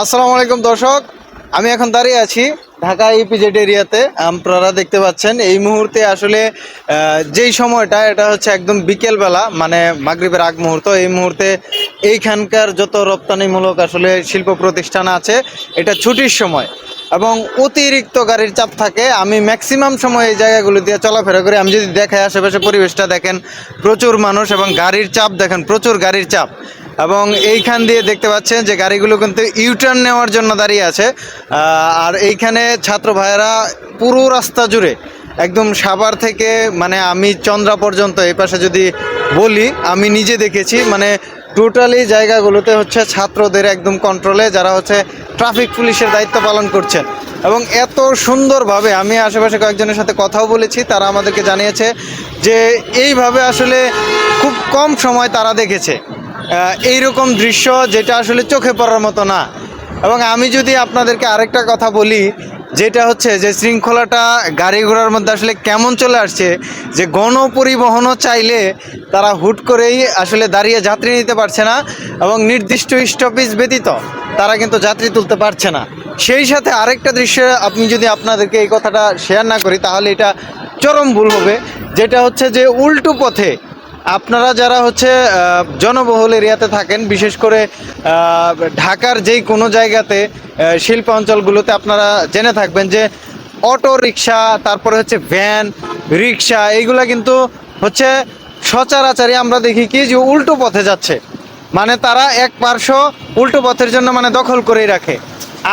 আসসালামু আলাইকুম, দর্শক। আমি এখন দাঁড়িয়ে আছি ঢাকা ইপিজেড এরিয়াতে। আপনারা দেখতে পাচ্ছেন, এই মুহূর্তে আসলে যেই সময়টা, এটা হচ্ছে একদম বিকেলবেলা মানে মাগরিবের আগ মুহূর্ত। এই মুহূর্তে এইখানকার যত রপ্তানিমূলক আসলে শিল্প প্রতিষ্ঠান আছে, এটা ছুটির সময়। এবং অতিরিক্ত গাড়ির চাপ থাকে, আমি ম্যাক্সিমাম সময় এই জায়গাগুলো দিয়ে চলাফেরা করি। আমি যদি দেখাই আশেপাশে পরিবেশটা দেখেন, প্রচুর মানুষ এবং গাড়ির চাপ দেখেন, প্রচুর গাড়ির চাপ। এবং এইখান দিয়ে দেখতে পাচ্ছেন যে গাড়িগুলো কিন্তু ইউটার্ন নেওয়ার জন্য দাঁড়িয়ে আছে। আর এইখানে ছাত্র ভাইয়েরা পুরো রাস্তা জুড়ে একদম সাভার থেকে মানে আমি চন্দ্রা পর্যন্ত এই পাশে যদি বলি, আমি নিজে দেখেছি মানে টোটালি জায়গাগুলোতে হচ্ছে ছাত্রদের একদম কন্ট্রোলে যারা হচ্ছে ট্রাফিক পুলিশের দায়িত্ব পালন করছেন। এবং এত সুন্দরভাবে আমি আশেপাশে কয়েকজনের সাথে কথাও বলেছি, তারা আমাদেরকে জানিয়েছে যে এইভাবে আসলে খুব কম সময় তারা দেখেছে। এইরকম দৃশ্য যেটা আসলে চোখে পড়ার মতো না। এবং আমি যদি আপনাদেরকে আরেকটা কথা বলি, যেটা হচ্ছে যে শৃঙ্খলাটা গাড়ি ঘোড়ার মধ্যে আসলে কেমন চলে আসছে, যে গণপরিবহনও চাইলে তারা হুট করেই আসলে দাঁড়িয়ে যাত্রী নিতে পারছে না এবং নির্দিষ্ট স্টপেজ ব্যতীত তারা কিন্তু যাত্রী তুলতে পারছে না। সেই সাথে আরেকটা দৃশ্য আপনি যদি আপনাদেরকে এই কথাটা শেয়ার না করি, তাহলে এটা চরম ভুল হবে। যেটা হচ্ছে যে উল্টো পথে আপনারা যারা হচ্ছে জনবহুল এরিয়াতে থাকেন, বিশেষ করে ঢাকার যেই কোনো জায়গাতে শিল্প অঞ্চলগুলোতে আপনারা জেনে থাকবেন যে অটো রিক্সা, তারপরে হচ্ছে ভ্যান, রিক্সা, এইগুলা কিন্তু হচ্ছে সচরাচরই আমরা দেখি কি যে উল্টো পথে যাচ্ছে। মানে তারা এক পার্শ্ব উল্টো পথের জন্য মানে দখল করেই রাখে।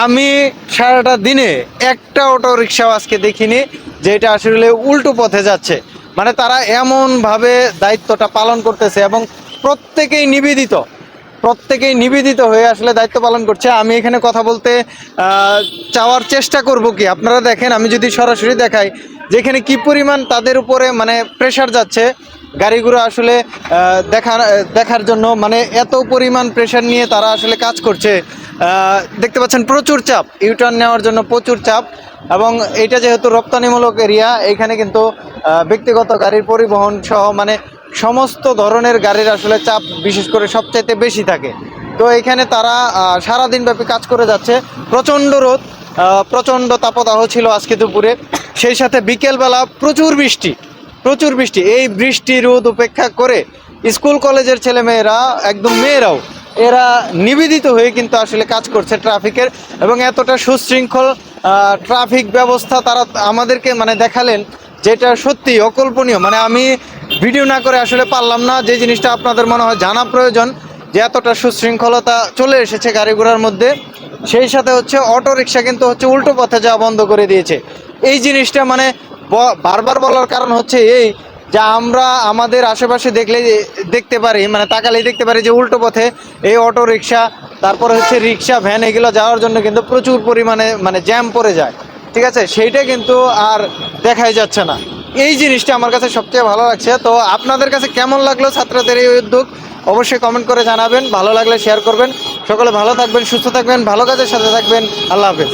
আমি সারাটা দিনে একটা অটো রিক্সাও আজকে দেখিনি, যে এটা আসলে উল্টো পথে যাচ্ছে। মানে তারা এমনভাবে দায়িত্বটা পালন করতেছে এবং প্রত্যেকেই নিবেদিত। প্রত্যেকেই নিবেদিত হয়ে আসলে দায়িত্ব পালন করছে। আমি এখানে কথা বলতে চাওয়ার চেষ্টা করব কি? আপনারা দেখেন, আমি যদি সরাসরি দেখাই যেখানে কি পরিমাণ তাদের উপরে মানে প্রেশার যাচ্ছে, গাড়িগুলো আসলে দেখার দেখার জন্য মানে এত পরিমাণ প্রেশার নিয়ে তারা আসলে কাজ করছে। দেখতে পাচ্ছেন, প্রচুর চাপ। ইউটার্ন নেওয়ার জন্য প্রচুর চাপ এবং এটা যেহেতু রপ্তানিমূলক এরিয়া এখানে কিন্তু ব্যক্তিগত গাড়ির পরিবহন সহ মানে সমস্ত ধরনের গাড়ির আসলে চাপ বিশেষ করে সবচাইতে বেশি থাকে। তো এখানে তারা আহ, সারাদিন ব্যাপী কাজ করে যাচ্ছে। প্রচণ্ড রোদ প্রচণ্ড তাপদাহ ছিল আজকে দুপুরে। সেই সাথে বিকেলবেলা প্রচুর বৃষ্টি প্রচুর বৃষ্টি। এই বৃষ্টি রোদ উপেক্ষা করে স্কুল কলেজের ছেলেমেয়েরা একদম মেয়েরাও এরা নিবেদিত হয়ে কিন্তু আসলে কাজ করছে ট্রাফিকের এবং এতটা সুশৃঙ্খল ট্রাফিক ব্যবস্থা তারা আমাদেরকে মানে দেখালেন যেটা সত্যি অকল্পনীয়। মানে আমি ভিডিও না করে আসলে পারলাম না, যে জিনিসটা আপনাদের মনে হয় জানা প্রয়োজন, যে এতটা সুশৃঙ্খলতা চলে এসেছে গাড়ি ঘোড়ার মধ্যে, সেই সাথে হচ্ছে অটো রিক্সা কিন্তু হচ্ছে উল্টো পথে যাওয়া বন্ধ করে দিয়েছে। এই জিনিসটা মানে বারবার বলার কারণ হচ্ছে এই, যে আমরা আমাদের আশেপাশে দেখলে, দেখতে পারি মানে তাকালেই দেখতে পারি যে উল্টো পথে এই অটো রিক্সা তারপরে হচ্ছে রিক্সা ভ্যান, এগুলো যাওয়ার জন্য কিন্তু প্রচুর পরিমাণে মানে জ্যাম পড়ে যায়। ঠিক আছে? সেইটা কিন্তু আর দেখাই যাচ্ছে না। এই জিনিসটা আমার কাছে সবচেয়ে ভালো লাগছে। তো আপনাদের কাছে কেমন লাগল ছাত্রদের এই উদ্যোগ? অবশ্যই কমেন্ট করে জানাবেন। ভালো লাগলে শেয়ার করবেন। সকলে ভালো থাকবেন, সুস্থ থাকবেন, ভালো কাজের সাথে থাকবেন। আল্লাহ হাফেজ।